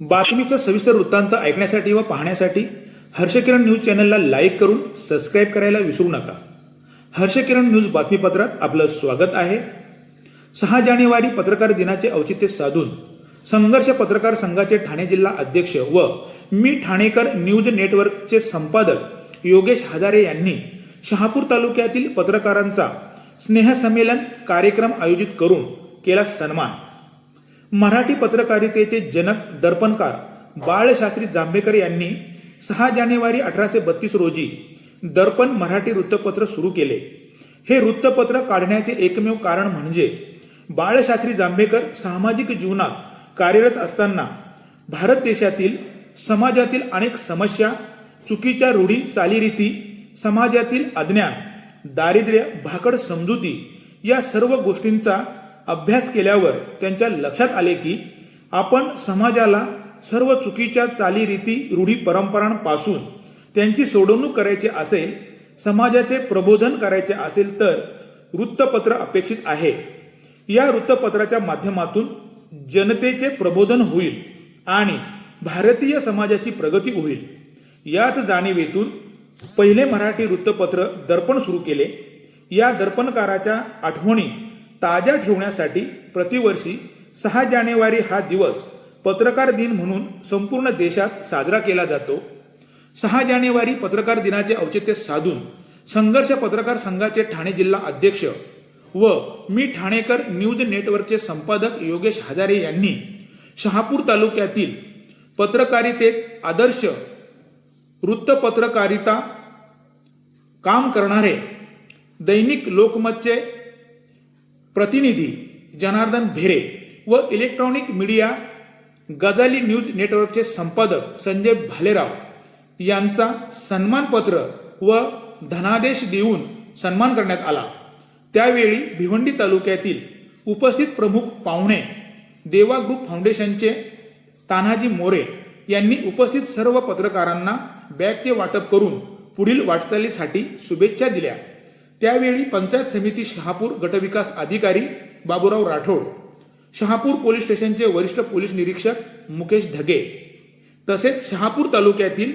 बातमीचा सविस्तर वृत्तांत ऐकण्यासाठी व पाहण्यासाठी हर्षकिरण न्यूज चॅनलला लाईक करून सबस्क्राईब करायला विसरू नका. हर्षकिरण न्यूज बातमीपत्रात आपलं स्वागत आहे. सहा जानेवारी पत्रकार दिनाचे औचित्य साधून संघर्ष पत्रकार संघाचे ठाणे जिल्हा अध्यक्ष व मी ठाणेकर न्यूज नेटवर्कचे संपादक योगेश हजारे यांनी शहापूर तालुक्यातील पत्रकारांचा स्नेहसंमेलन कार्यक्रम आयोजित करून केला सन्मान. मराठी पत्रकारितेचे जनक दर्पणकार बाळशास्त्री जांभेकर यांनी सहा जानेवारी अठराशे बत्तीस रोजी दर्पण मराठी वृत्तपत्र सुरू केले. हे वृत्तपत्र काढण्याचे एकमेव कारण म्हणजे बाळशास्त्री जांभेकर सामाजिक जीवनात कार्यरत असताना भारत देशातील समाजातील अनेक समस्या चुकीच्या रूढी चालीरीती समाजातील अज्ञान दारिद्र्य भाकड समजुती या सर्व गोष्टींचा अभ्यास केल्यावर त्यांच्या लक्षात आले की आपण समाजाला सर्व चुकीच्या चालीरीती रूढी परंपरांपासून त्यांची सोडवणूक करायची असेल समाजाचे प्रबोधन करायचे असेल तर वृत्तपत्र अपेक्षित आहे. या वृत्तपत्राच्या माध्यमातून जनतेचे प्रबोधन होईल आणि भारतीय समाजाची प्रगती होईल. याच जाणीवेतून पहिले मराठी वृत्तपत्र दर्पण सुरू केले. या दर्पणकाराच्या आठवणी ताज्या ठेवण्यासाठी प्रतिवर्षी सहा जानेवारी हा दिवस पत्रकार दिन म्हणून संपूर्ण देशात साजरा केला जातो. सहा जानेवारी पत्रकार दिनाचे औचित्य साधून संघर्ष पत्रकार संघाचे ठाणे जिल्हा अध्यक्ष व मी ठाणेकर न्यूज नेटवर्कचे संपादक योगेश हजारे यांनी शहापूर तालुक्यातील पत्रकारितेत आदर्श वृत्तपत्रकारिता काम करणारे दैनिक लोकमतचे प्रतिनिधी जनार्दन भेरे व इलेक्ट्रॉनिक मीडिया गजाली न्यूज नेटवर्कचे संपादक संजय भालेराव यांचा सन्मानपत्र व धनादेश देऊन सन्मान करण्यात आला. त्यावेळी भिवंडी तालुक्यातील उपस्थित प्रमुख पाहुणे देवा ग्रुप फाउंडेशनचे तान्हाजी मोरे यांनी उपस्थित सर्व पत्रकारांना बॅगचे वाटप करून पुढील वाटचालीसाठी शुभेच्छा दिल्या. त्यावेळी पंचायत समिती शहापूर गटविकास अधिकारी बाबूराव राठोड शहापूर पोलीस स्टेशनचे वरिष्ठ पोलीस निरीक्षक मुकेश ढगे तसेच शहापूर तालुक्यातील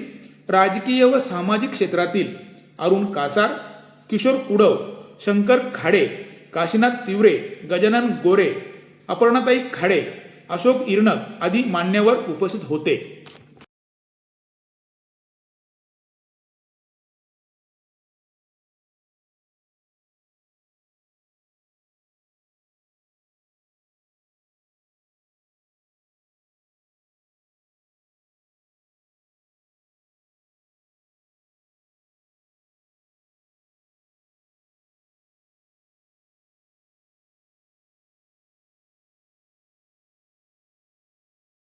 राजकीय व सामाजिक क्षेत्रातील अरुण कासार किशोर कुडव शंकर खाडे काशीनाथ तिवरे गजानन गोरे अपर्णाताई खाडे अशोक इरणक आदी मान्यवर उपस्थित होते.